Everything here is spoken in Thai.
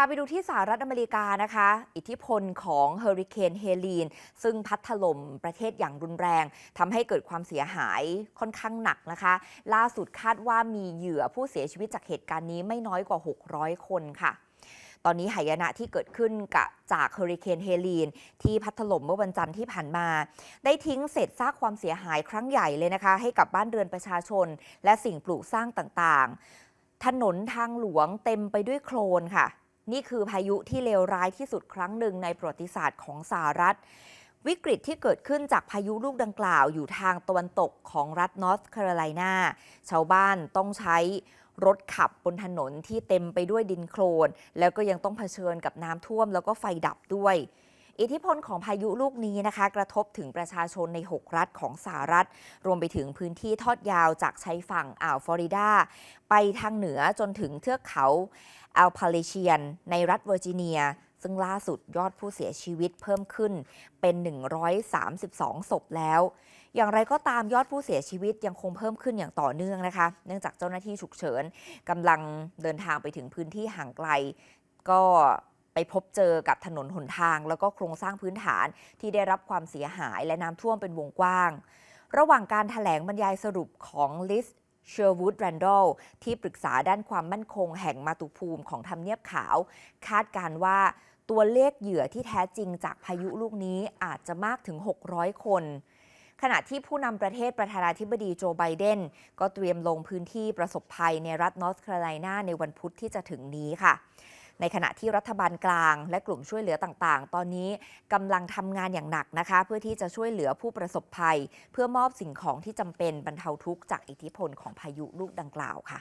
าไปดูที่สหรัฐอเมริกานะคะ อิทธิพลของเฮอริเคนเฮลีน ซึ่งพัดถล่มประเทศอย่างรุนแรงทำให้เกิดความเสียหายค่อนข้างหนักนะคะ ล่าสุดคาดว่ามีเหยื่อผู้เสียชีวิตจากเหตุการณ์นี้ไม่น้อยกว่า 600 คนค่ะ ตอนนี้หายนะที่เกิดขึ้นกับจากเฮอริเคนเฮลีน ที่พัดถล่มเมื่อวันจันทร์ที่ผ่านมา ได้ทิ้งเศษซากความเสียหายครั้งใหญ่เลยนะคะ ให้กับบ้านเรือนประชาชน และสิ่งปลูกสร้างต่างๆ ถนนทางหลวงเต็มไปด้วยโคลนค่ะ นี่คือพายุที่เลวร้ายที่สุดครั้งหนึ่งในประวัติศาสตร์ของสหรัฐ วิกฤตที่เกิดขึ้นจากพายุลูกดังกล่าวอยู่ทางตะวันตกของรัฐนอร์ทแคโรไลนาชาวบ้านต้องใช้รถขับบนถนนที่เต็มไปด้วยดินโคลน แล้วก็ยังต้องเผชิญกับน้ำท่วมแล้วก็ไฟดับด้วย อิทธิพลของพายุลูกนี้นะคะ กระทบถึงประชาชนใน 6 รัฐของสหรัฐ รวมไปถึงพื้นที่ทอดยาวจากชายฝั่งอ่าวฟลอริดา ไปทางเหนือจนถึงเทือกเขาอัลพาเลเชียน ในรัฐเวอร์จิเนีย ซึ่งล่าสุดยอดผู้เสียชีวิตเพิ่มขึ้นเป็น 132 ศพแล้ว อย่างไรก็ตามยอดผู้เสียชีวิตยังคงเพิ่มขึ้นอย่างต่อเนื่องนะคะ เนื่องจากเจ้าหน้าที่ฉุกเฉินกำลังเดินทางไปถึงพื้นที่ห่างไกลก็ ไปพบเจอกับถนนหนทาง แล้วก็โครงสร้างพื้นฐานที่ได้รับความเสียหายและน้ำท่วมเป็นวงกว้าง ระหว่างการถแถลงบรรยายสรุปของลิสเชอร์วูดแรนดอลที่ปรึกษาด้านความมั่นคงแห่งมาตุภูมิของทำเนียบขาว คาดการว่าตัวเลขเหยื่อที่แท้จริงจากพายุลูกนี้อาจจะมากถึง 600 คน ขณะที่ผู้นำประเทศประธานาธิบดีโจไบเดน ก็เตรียมลงพื้นที่ประสบภัยในรัฐนอร์ทแคโรไลนาในวันพุธที่จะถึงนี้ค่ะ ในขณะที่รัฐบาลกลาง และกลุ่มช่วยเหลือต่างๆ ตอนนี้กำลังทำงานอย่างหนักนะคะ เพื่อที่จะช่วยเหลือผู้ประสบภัย เพื่อมอบสิ่งของที่จำเป็นบรรเทาทุกข์จากอิทธิพลของพายุลูกดังกล่าวค่ะ